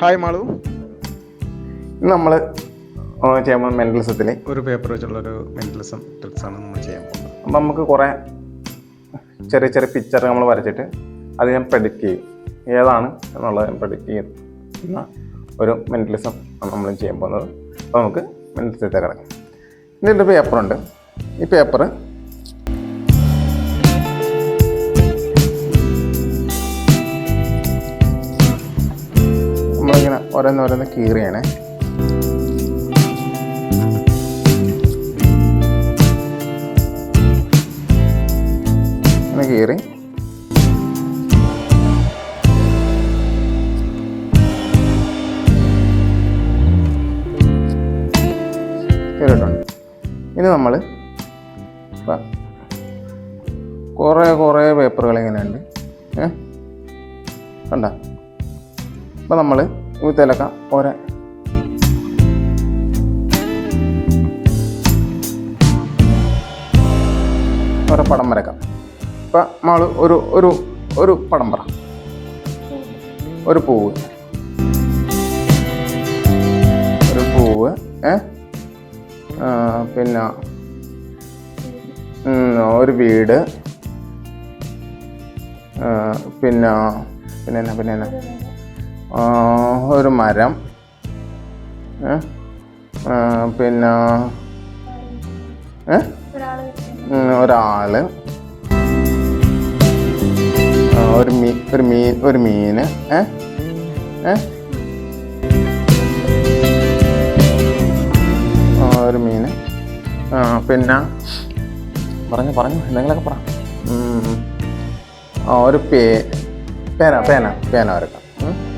Hi Malu നമ്മൾ ചെയ്യുമ്പോൾ മെന്റലിസത്തിൽ ഒരു പേപ്പർ വെച്ചുള്ള ഒരു മെന്റലിസം ട്രിക്സ് ആണ് നമ്മൾ ചെയ്യാൻ പോകുന്നത്. അപ്പം നമുക്ക് കുറേ ചെറിയ ചെറിയ പിക്ചർ നമ്മൾ വരച്ചിട്ട് അത് ഞാൻ പ്രഡിക്റ്റ് ചെയ്യും. ഏതാണ് എന്നുള്ളത് ഞാൻ പ്രഡിക്റ്റ് ചെയ്യുന്ന ഒരു മെന്റലിസം ആണ് നമ്മൾ ചെയ്യാൻ പോകുന്നത്. അപ്പോൾ നമുക്ക് മെന്റലിസത്തെ കിടക്കാം. ഇതിന്റെ പേപ്പറുണ്ട് ഈ പേപ്പർ ഓരോന്നോരോന്ന് കീറിയാണ് കീറി. കീറിയിട്ടുണ്ട്. ഇനി നമ്മൾ കുറേ കുറേ പേപ്പറുകൾ ഇങ്ങനെയുണ്ട്. ഏ? കണ്ട? അപ്പം നമ്മൾ ഇതിലൊക്കെ ഓരോ ഒരു പടം വരക്കാം. ഇപ്പം നമ്മൾ ഒരു ഒരു ഒരു പടം പറ. ഒരു പൂവ്. ഒരു പൂവ് ഏ? പിന്നെ ഒരു വീട്. പിന്നെ പിന്നെ എന്നാ പിന്നെ എന്നാ? ഒരു മരം. പിന്നെ ഒരാൾ. ഒരു മീ ഒരു മീൻ ഒരു മീന്. ഏ? ഒരു മീന്. ആ പിന്നെ പറഞ്ഞു പറഞ്ഞു എന്തെങ്കിലുമൊക്കെ പറ. ഒരു പേ പേന പേന പേന വരക്കാം.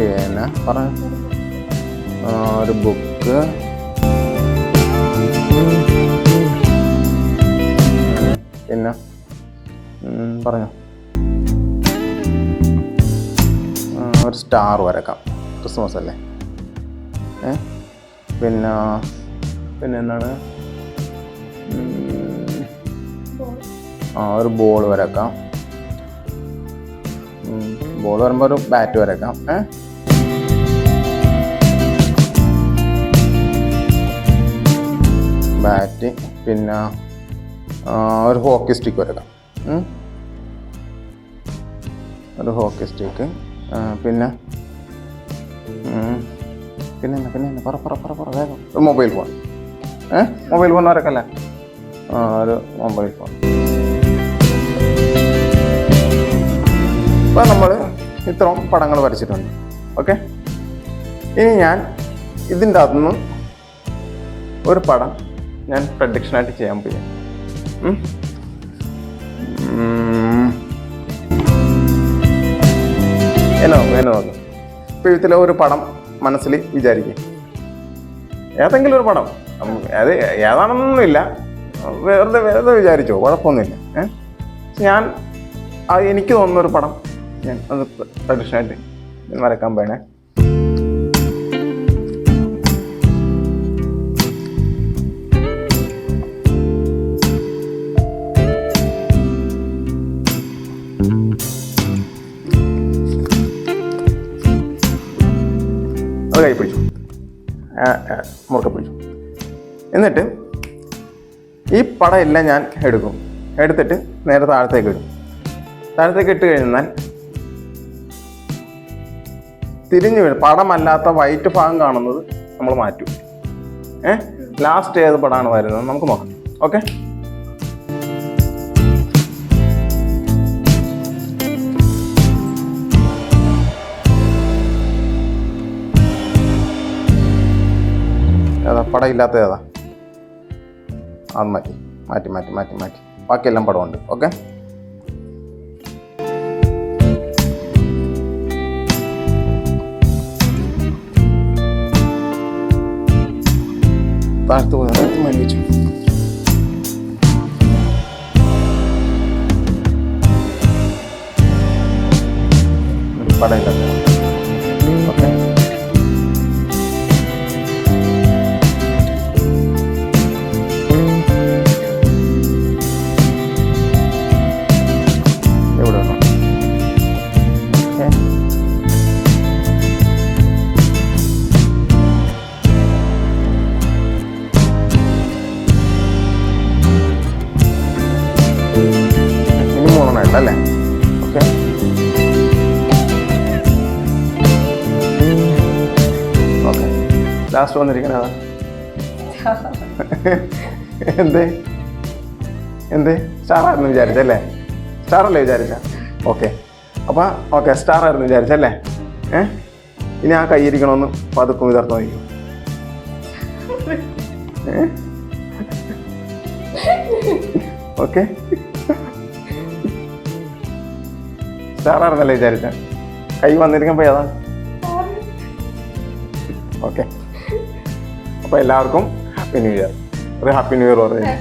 ഉം. ഒരു പേന പറ ഒരു ബുക്ക്. പിന്നെ പറഞ്ഞോ. ഒരു സ്റ്റാർ വരക്കാം. ക്രിസ്മസ് അല്ലേ? ഏ? പിന്നെ പിന്നെ എന്താണ്? ആ ഒരു ബോൾ വരക്കാം. ബോൾ വരുമ്പോൾ ഒരു ബാറ്റ് വരക്കാം. ഏ? ബാറ്റ് പിന്നെ ഒരു ഹോക്കി സ്റ്റിക്ക് വരക്കാം. ഒരു ഹോക്കി സ്റ്റിക്ക് പിന്നെ പിന്നെ പിന്നെ പറ പറ പറ പറ വേഗം. ഒരു മൊബൈൽ ഫോൺ ഏ? മൊബൈൽ ഫോൺ വരക്കല്ലേ ആ ഒരു മൊബൈൽ ഫോൺ അപ്പോൾ നമ്മൾ ഇത്രയും പടങ്ങൾ വരച്ചിട്ടുണ്ട്. ഓക്കെ? ഇനി ഞാൻ ഇതിന്റെ അകത്തുനിന്ന് ഒരു പടം ഞാൻ പ്രഡിക്ഷനായിട്ട് ചെയ്യാൻ പോയി. എന്നോ എന്നോ എന്നെ നോക്കും. ഇപ്പോൾ ഇതിലെ ഒരു പടം മനസ്സിൽ വിചാരിക്കും. ഏതെങ്കിലും ഒരു പടം. അത് ഏതാണെന്നൊന്നുമില്ല. വേറെ വെറുതെ വിചാരിച്ചോ കുഴപ്പമൊന്നുമില്ല. ഞാൻ എനിക്ക് തോന്നുന്ന ഒരു പടം ഞാൻ അത് ഞാൻ വരക്കാൻ പോയണേ മുറുക്കെ പിടിച്ചു. എന്നിട്ട് ഈ പടം എല്ലാം ഞാൻ എടുക്കും. എടുത്തിട്ട് നേരെ താഴത്തേക്ക് ഇടും. താഴത്തേക്ക് ഇട്ട് കഴിഞ്ഞാൽ തിരിഞ്ഞു വീഴും. പടമല്ലാത്ത വൈറ്റ് ഭാഗം കാണുന്നത് നമ്മൾ മാറ്റും. ഏ? ലാസ്റ്റ് ഏത് പടമാണ് വരുന്നത്? നമുക്ക് നോക്കാം. ഓക്കെ പടം ഇല്ലാത്ത ഏതാ? അത് മാറ്റി മാറ്റി മാറ്റി മാറ്റി മാറ്റി. ബാക്കിയെല്ലാം പടമുണ്ട് ഓക്കെ? താഴ്ത്തു പോയി പടം ഇല്ലാത്ത ചെയ്തിട്ടുണ്ട് അല്ലേ ഓക്കെ ഓക്കെ ലാസ്റ്റ് വന്നിരിക്കുന്നത് എന്തേ? എന്തേ? സ്റ്റാറായിരുന്നു വിചാരിച്ചല്ലേ സ്റ്റാറല്ലേ വിചാരിച്ച? ഓക്കെ അപ്പോൾ ഓക്കെ സ്റ്റാറായിരുന്നു വിചാരിച്ചല്ലേ ഏ? ഇനി ആ കൈയിരിക്കണമെന്ന് പതുക്കും വിതർന്നു വയ്ക്കും ഏ? ഓക്കെ സ്റ്റാർ ആയിരുന്നല്ലേ വിചാരിച്ച? കൈ വന്നിരിക്കുമ്പോൾ ഏതാ? ഓക്കെ. അപ്പോൾ എല്ലാവർക്കും ഹാപ്പി ന്യൂ ഇയർ. ഒരു ഹാപ്പി ന്യൂ ഇയർ പറയുന്നത്.